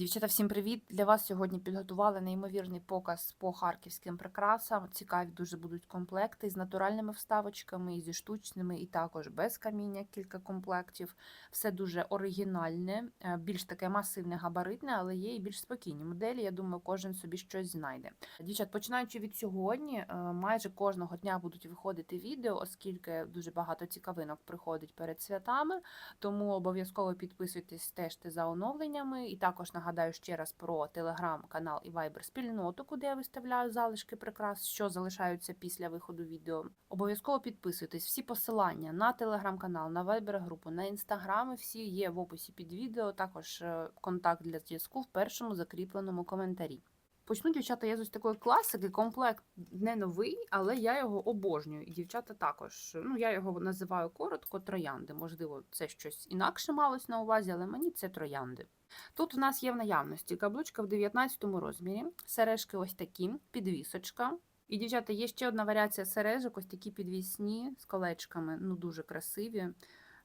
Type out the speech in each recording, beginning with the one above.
Дівчата, всім привіт! Для вас сьогодні підготували неймовірний показ по харківським прикрасам. Цікаві дуже будуть комплекти з натуральними вставочками, і зі штучними, і також без каміння кілька комплектів. Все дуже оригінальне, е, більш таке масивне, габаритне, але є і більш спокійні моделі. Я думаю, кожен собі щось знайде. Дівчат, починаючи від сьогодні, е, майже кожного дня будуть виходити відео, оскільки дуже багато цікавинок приходить перед святами. Тому обов'язково підписуйтесь, стежте за оновленнями. І також нагадаю ще раз про телеграм-канал і вайбер спільноту, куди я виставляю залишки прикрас, що залишаються після виходу відео. Обов'язково підписуйтесь. Всі посилання на телеграм-канал, на вайбер групу, на інстаграми. Всі є в описі під відео. Також е, контакт для зв'язку в першому закріпленому коментарі. Почну, дівчата, я ось такої класики. Комплект не новий, але я його обожнюю. І дівчата також. Ну, я його називаю коротко троянди. Можливо, це щось інакше малось на увазі, але мені це троянди. Тут у нас є в наявності каблучка в 19 розмірі, сережки ось такі, підвісочка. І, дівчата, є ще одна варіація сережок, ось такі підвісні з колечками, ну дуже красиві.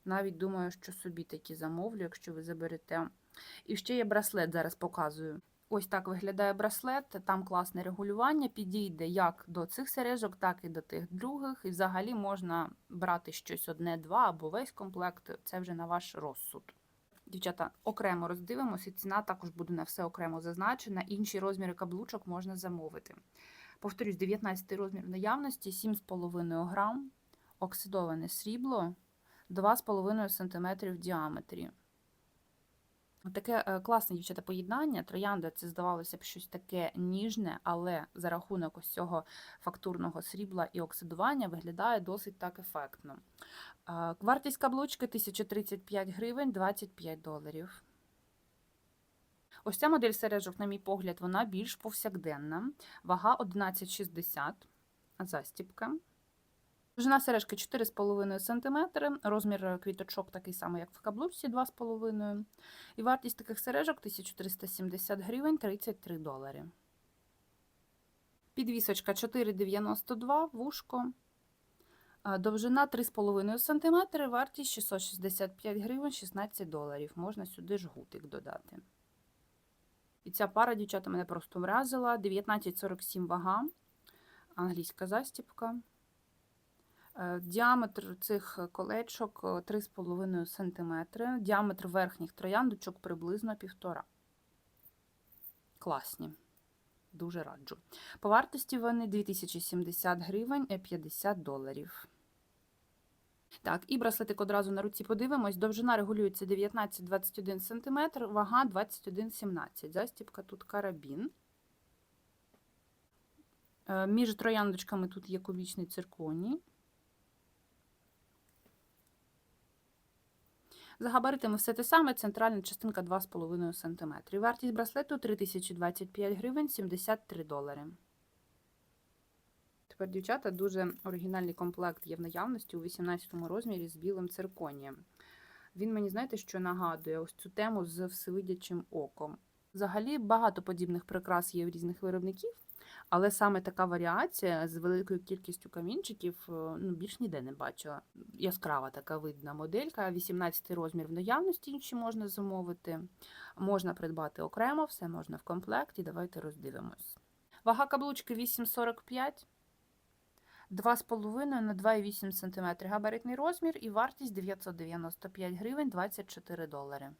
Навіть думаю, що собі такі замовлю, якщо ви заберете. І ще є браслет, зараз показую. Ось так виглядає браслет, там класне регулювання, підійде як до цих сережок, так і до тих других. І взагалі можна брати щось одне-два або весь комплект, це вже на ваш розсуд. Дівчата, окремо роздивимося, ціна також буде на все окремо зазначена. Інші розміри каблучок можна замовити. Повторюсь, 19 розмір наявності, 7,5 грам, оксидоване срібло, 2,5 см в діаметрі. Таке е, класне дівчата поєднання. Троянда це здавалося б щось таке ніжне, але за рахунок ось цього фактурного срібла і оксидування виглядає досить так ефектно. Е, Вартість каблучки 1035 гривень 25 доларів. Ось ця модель сережок, на мій погляд, вона більш повсякденна. Вага 11,60 застіпка. Довжина сережки 4,5 см, розмір квіточок такий самий, як в каблучці 2,5 І вартість таких сережок 1370 гривень 33 долари. Підвісочка 4,92 вушко. Довжина 3,5 см, вартість 665 гривень 16 доларів. Можна сюди жгутик додати. І ця пара, дівчата, мене просто вразила. 19,47 вага, англійська застіпка. Е, Діаметр цих колечок 3,5 см, діаметр верхніх трояндочок приблизно 1,5. Класні. Дуже раджу. По вартості вони 2070 гривень 50 доларів. Так, і браслетик одразу на руці подивимось. Довжина регулюється 19-21 см, вага 21,17 Застіпка тут карабін. Е, Між трояндочками тут є кубічний цирконій. За габаритами все те саме, центральна частинка 2,5 см. Вартість браслету 3025 гривень 73 долари. Тепер, дівчата, дуже оригінальний комплект є в наявності у 18 розмірі з білим цирконієм. Він мені, знаєте, що нагадує ось цю тему з всевидячим оком. Взагалі, багато подібних прикрас є в різних виробників, але саме така варіація з великою кількістю камінчиків ну, більш ніде не бачила. Яскрава така видна моделька, 18 розмір в наявності, інші можна замовити. Можна придбати окремо, все можна в комплекті. Давайте роздивимось. Вага каблучки 8,45, 2,5 на 2,8 см габаритний розмір і вартість 995 гривень 24 долари.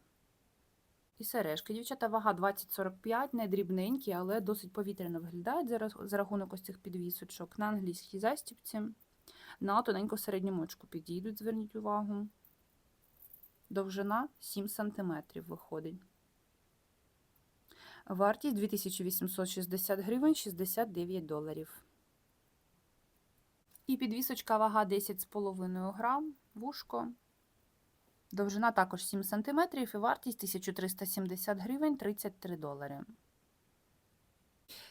І сережки. Дівчата, вага 20-45, не дрібненькі, але досить повітряно виглядають за, рахунок ось цих підвісочок. На англійській застіпці, на тоненьку середню очку підійдуть, зверніть увагу. Довжина 7 см виходить. Вартість 2860 гривень 69 доларів. І підвісочка вага 10,5 грам, вушко. Довжина також 7 см і вартість 1370 гривень 33 долари.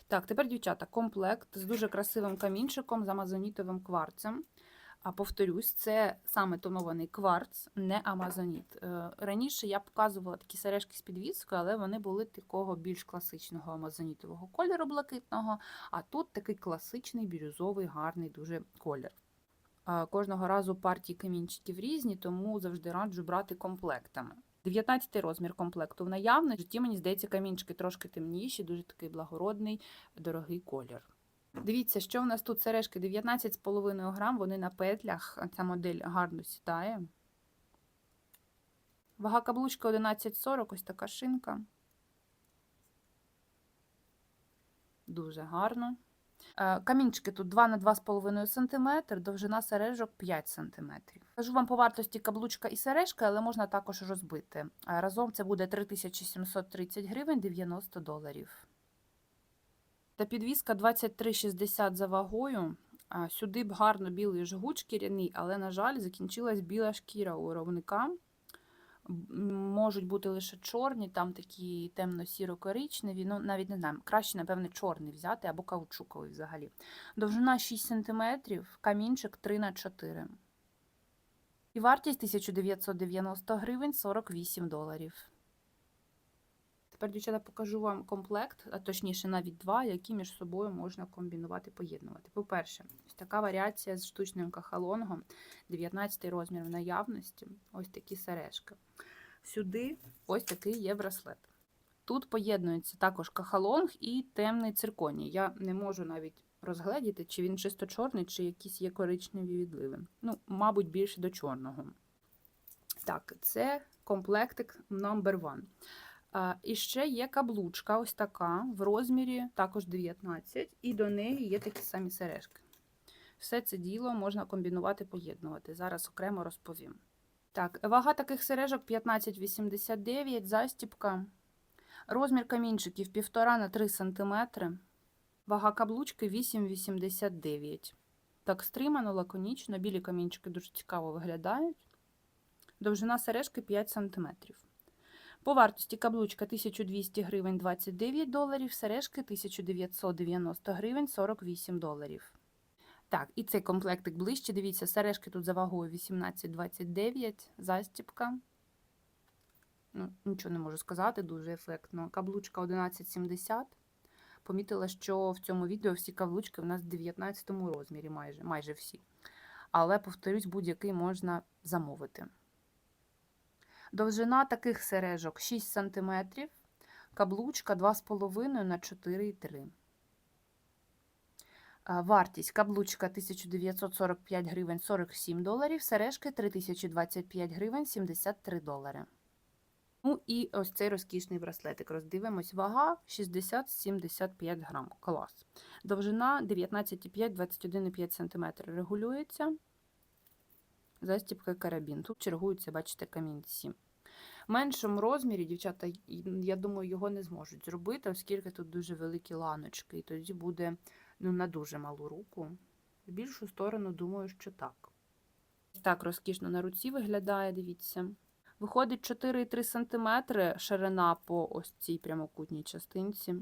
Так, тепер, дівчата, комплект з дуже красивим камінчиком з амазонітовим кварцем. А повторюсь, це саме тонований кварц, не амазоніт. Е, Раніше я показувала такі сережки з підвіскою, але вони були такого більш класичного амазонітового кольору блакитного. А тут такий класичний бірюзовий, гарний дуже колір. Кожного разу партії камінчиків різні, тому завжди раджу брати комплектами. 19 розмір комплекту в наявності. Житті, мені здається, камінчики трошки темніші, дуже такий благородний, дорогий колір. Дивіться, що в нас тут сережки 19,5 грам, вони на петлях. Ця модель гарно сідає. Вага каблучка 11,40, ось така шинка. Дуже гарно. Е, Камінчики тут 2 на 2,5 см, довжина сережок 5 см. Кажу вам по вартості каблучка і сережка, але можна також розбити. Е, Разом це буде 3730 гривень 90 доларів. Та підвіска 23,60 за вагою. Сюди б гарно білий жгут шкіряний, але, на жаль, закінчилась біла шкіра у виробника. Можуть бути лише чорні, там такі темно-сіро-коричневі. Ну, навіть не знаю, краще, напевне, чорний взяти або каучуковий взагалі. Довжина 6 см, камінчик 3 на 4 І вартість 1990 гривень 48 доларів. Тепер, дівчата, покажу вам комплект, а точніше навіть два, які між собою можна комбінувати, поєднувати. По-перше, ось така варіація з штучним кахалонгом, 19 розмір в наявності, ось такі сережки. Сюди ось такий є браслет. Тут поєднується також кахалонг і темний цирконій. Я не можу навіть розгледіти, чи він чисто чорний, чи якийсь є коричневий відливи. Ну, мабуть, більше до чорного. Так, це комплектик номер 1 і ще є каблучка, ось така, в розмірі також 19, і до неї є такі самі сережки. Все це діло можна комбінувати, поєднувати. Зараз окремо розповім. Так, вага таких сережок 15,89, застіпка. Розмір камінчиків 1,5 на 3 см. Вага каблучки 8,89. Так, стримано, лаконічно. Білі камінчики дуже цікаво виглядають. Довжина сережки 5 см. По вартості каблучка 1200 гривень 29 доларів, сережки 1990 гривень 48 доларів. Так, і цей комплектик ближче. Дивіться, сережки тут за вагою 18,29, застіпка. Ну, нічого не можу сказати, дуже ефектно. Каблучка 11,70. Помітила, що в цьому відео всі каблучки в нас в 19 розмірі, майже, майже всі. Але, повторюсь, будь-який можна замовити. Довжина таких сережок 6 см, каблучка 2,5 на 4,3. Вартість каблучка 1945 гривень 47 доларів, сережки 3025 гривень 73 долари. Ну і ось цей розкішний браслетик. Роздивимось. Вага 60-75 грам. Клас. Довжина 19,5-21,5 см. Регулюється. Застіпка і карабін. Тут чергуються, бачите, камінці. Меншому розмірі, дівчата, я думаю, його не зможуть зробити, оскільки тут дуже великі ланочки, і тоді буде ну, на дуже малу руку. В більшу сторону, думаю, що так. Так розкішно на руці виглядає, дивіться. Виходить 4,3 см ширина по ось цій прямокутній частинці.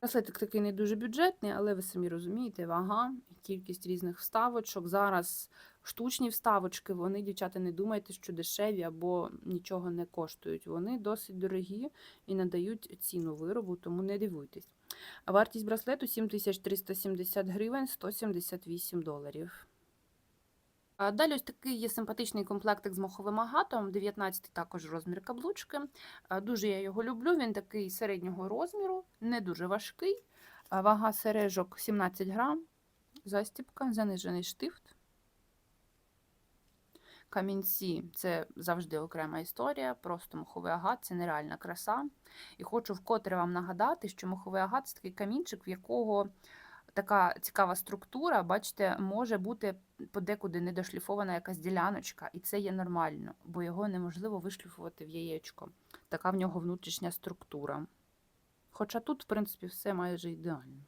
Браслетик такий не дуже бюджетний, але ви самі розумієте, вага кількість різних вставочок. Зараз штучні вставочки, вони, дівчата, не думайте, що дешеві або нічого не коштують. Вони досить дорогі і надають ціну виробу, тому не дивуйтесь. А вартість браслету 7370 гривень 178 доларів. А Далі ось такий є симпатичний комплектик з моховим агатом, 19 також розмір каблучки. Дуже я його люблю, він такий середнього розміру, не дуже важкий. Вага сережок 17 грам, застіпка, занижений штифт. Камінці це завжди окрема історія, просто моховий агат це нереальна краса. І хочу вкотре вам нагадати, що моховий агат це такий камінчик, в якого така цікава структура, бачите, може бути подекуди недошліфована якась діляночка, і це є нормально, бо його неможливо вишліфувати в яєчко. Така в нього внутрішня структура. Хоча тут, в принципі, все майже ідеально.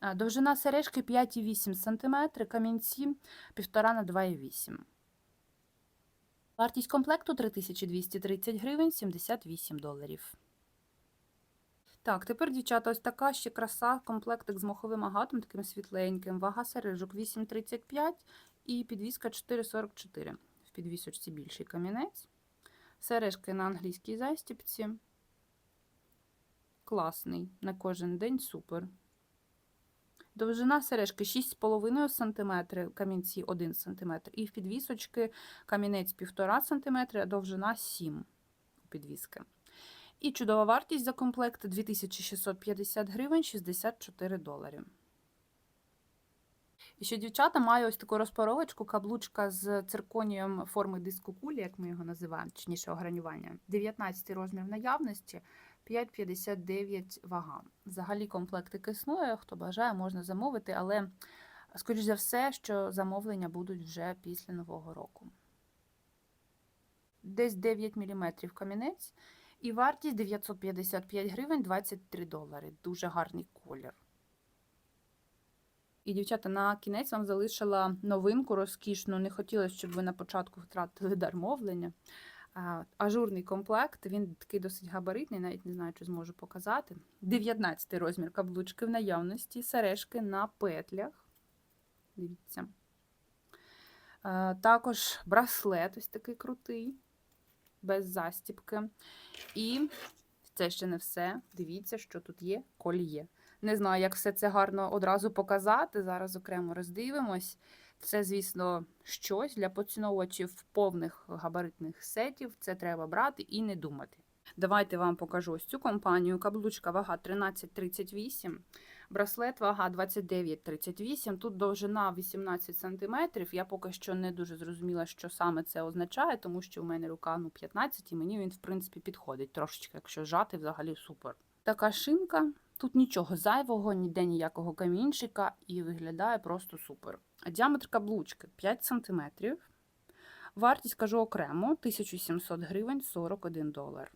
А, Довжина сережки 5,8 см, камінці 1,5 на 2,8 Вартість комплекту 3230 гривень 78 доларів. Так, тепер, дівчата, ось така ще краса, комплектик з моховим агатом, таким світленьким. Вага сережок 8,35 і підвіска 4,44. В підвісочці більший камінець. Сережки на англійській застіпці. Класний. На кожен день супер. Довжина сережки 6,5 см, камінці 1 см. І в підвісочки камінець 1,5 см, а довжина 7 у підвіски. І чудова вартість за комплект 2650 гривень 64 долари. І ще дівчата маю ось таку розпаровочку, каблучка з цирконієм форми диску кулі, як ми його називаємо, точніше огранювання. 19 розмір в наявності, 5,59 вага. Взагалі комплектик існує, хто бажає, можна замовити, але, скоріш за все, що замовлення будуть вже після Нового року. Десь 9 мм камінець. І вартість 955 гривень 23 долари. Дуже гарний колір. І, дівчата, на кінець вам залишила новинку розкішну. Не хотілося, щоб ви на початку втратили дар мовлення. А, Ажурний комплект, він такий досить габаритний, навіть не знаю, чи зможу показати. 19 розмір каблучки в наявності, сережки на петлях. Дивіться. Також браслет ось такий крутий, без застіпки. І це ще не все. Дивіться, що тут є кольє. Не знаю, як все це гарно одразу показати. Зараз окремо роздивимось. Це, звісно, щось для поціновувачів повних габаритних сетів. Це треба брати і не думати. Давайте вам покажу ось цю компанію. Каблучка вага 13,38, браслет вага 29,38. Тут довжина 18 см. Я поки що не дуже зрозуміла, що саме це означає, тому що у мене рука ну, 15 і мені він, в принципі, підходить трошечки, якщо жати, взагалі супер. Така шинка. Тут нічого зайвого, ніде ніякого камінчика, і виглядає просто супер. Діаметр каблучки 5 см. Вартість кажу окремо 1700 гривень 41 долар.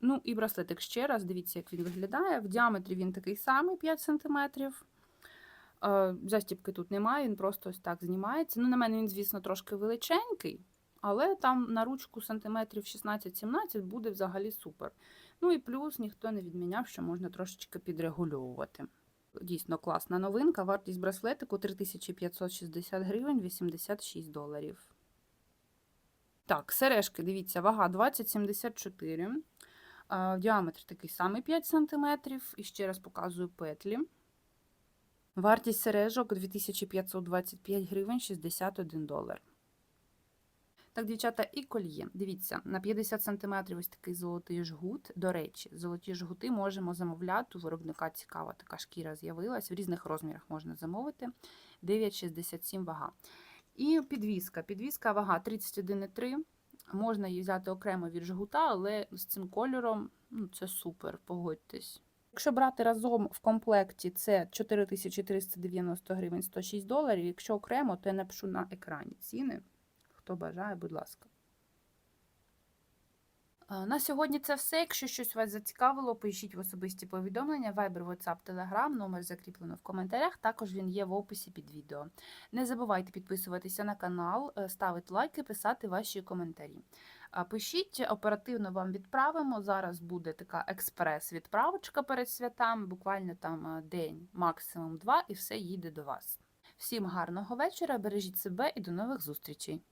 Ну і браслетик ще раз, дивіться, як він виглядає. В діаметрі він такий самий 5 см. Застіпки тут немає, він просто ось так знімається. Ну, на мене він, звісно, трошки величенький, але там на ручку сантиметрів 16-17 буде взагалі супер. Ну і плюс ніхто не відміняв, що можна трошечки підрегульовувати. Дійсно класна новинка. Вартість браслетику 3560 гривень 86 доларів. Так, сережки, дивіться, вага 20,74. Діаметр такий самий 5 см. І ще раз показую петлі. Вартість сережок 2525 гривень 61 долар. Так, дівчата, і кольє. Дивіться, на 50 см ось такий золотий жгут. До речі, золоті жгути можемо замовляти. У виробника цікава така шкіра з'явилась. В різних розмірах можна замовити. 9,67 вага. І підвіска. Підвіска вага 31,3. Можна її взяти окремо від жгута, але з цим кольором ну, це супер, погодьтесь. Якщо брати разом в комплекті, це 4390 гривень 106 доларів. Якщо окремо, то я напишу на екрані ціни. Хто бажає, будь ласка. На сьогодні це все. Якщо щось вас зацікавило, пишіть в особисті повідомлення, Viber, WhatsApp, Telegram, номер закріплено в коментарях. Також він є в описі під відео. Не забувайте підписуватися на канал, е, ставити лайки, писати ваші коментарі. Пишіть, оперативно вам відправимо. Зараз буде така експрес-відправочка перед святами, буквально там е, день, максимум два, і все їде до вас. Всім гарного вечора, бережіть себе і до нових зустрічей!